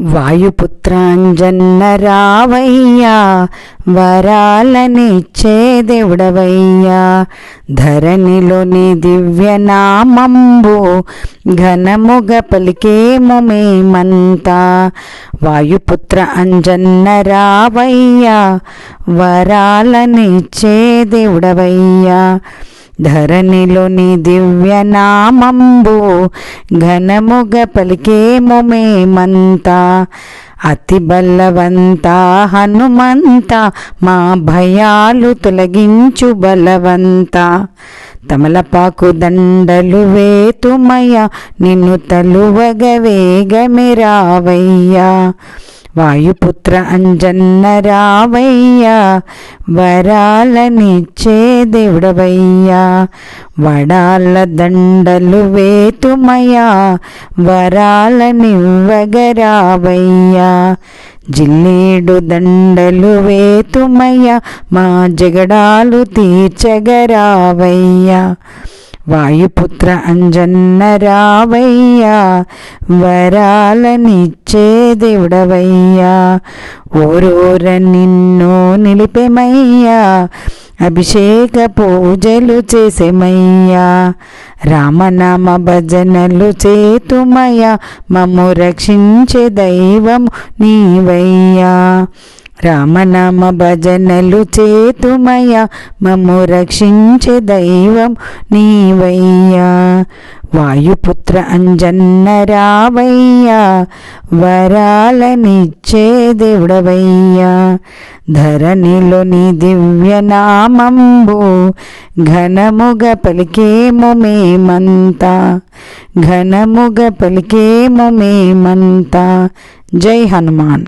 వాయుపుత్రాంజన్న రావయ్యా వరాలనిచ్చే దేవుడవయ్యా ధరణిలోని దివ్యనామంబు ఘనముగ పలికేము మేమంతా. వాయుపుత్ర అంజన్న రావయ్యా వరాలనిచ్చే దేవుడవయ్యా ధరణిలోని దివ్యనామంబు ఘనముగ పలికేము మేమంతా. అతి బలవంత హనుమంత మా భయాలు తొలగించు బలవంత. తమలపాకు దండలు వేతుమయ్య నిన్ను తలువగ వేగమిరావయ్యా వాయుపుత్ర అంజన్న రావయ్యా వరాలనిచ్చే దేవుడవయ్యా వడాల దండలు వేతుమయా వరాలనివ్వగరావయ్యా జిల్లేడు దండలు వేతుమయ్య మా జగడాలు తీర్చగరావయ్యా వాయుపుత్ర అంజన్నరావయ్యా వరాలనిచ్చే దేవుడవయ్యా ఓరోర నిన్ను నిలిపెమయ్యా అభిషేక పూజలు చేసేమయ్యా రామనామ భజనలు చేతుమయ్యా మమ్ము రక్షించే దైవం నీవయ్యా రామనామ భజనలు చేతుమయ మమ్ము రక్షించే దైవం నీవయ్యా. వాయుపుత్ర అంజన్న రావయ్యా. వరాలనిచ్చే దేవుడవయ్యా. ధరణిలో ధరణిలోని దివ్యనామంబు ఘనముగ పలికేము మేమంతా. ఘనముగ పలికేము మేమంతా. జై హనుమాన్.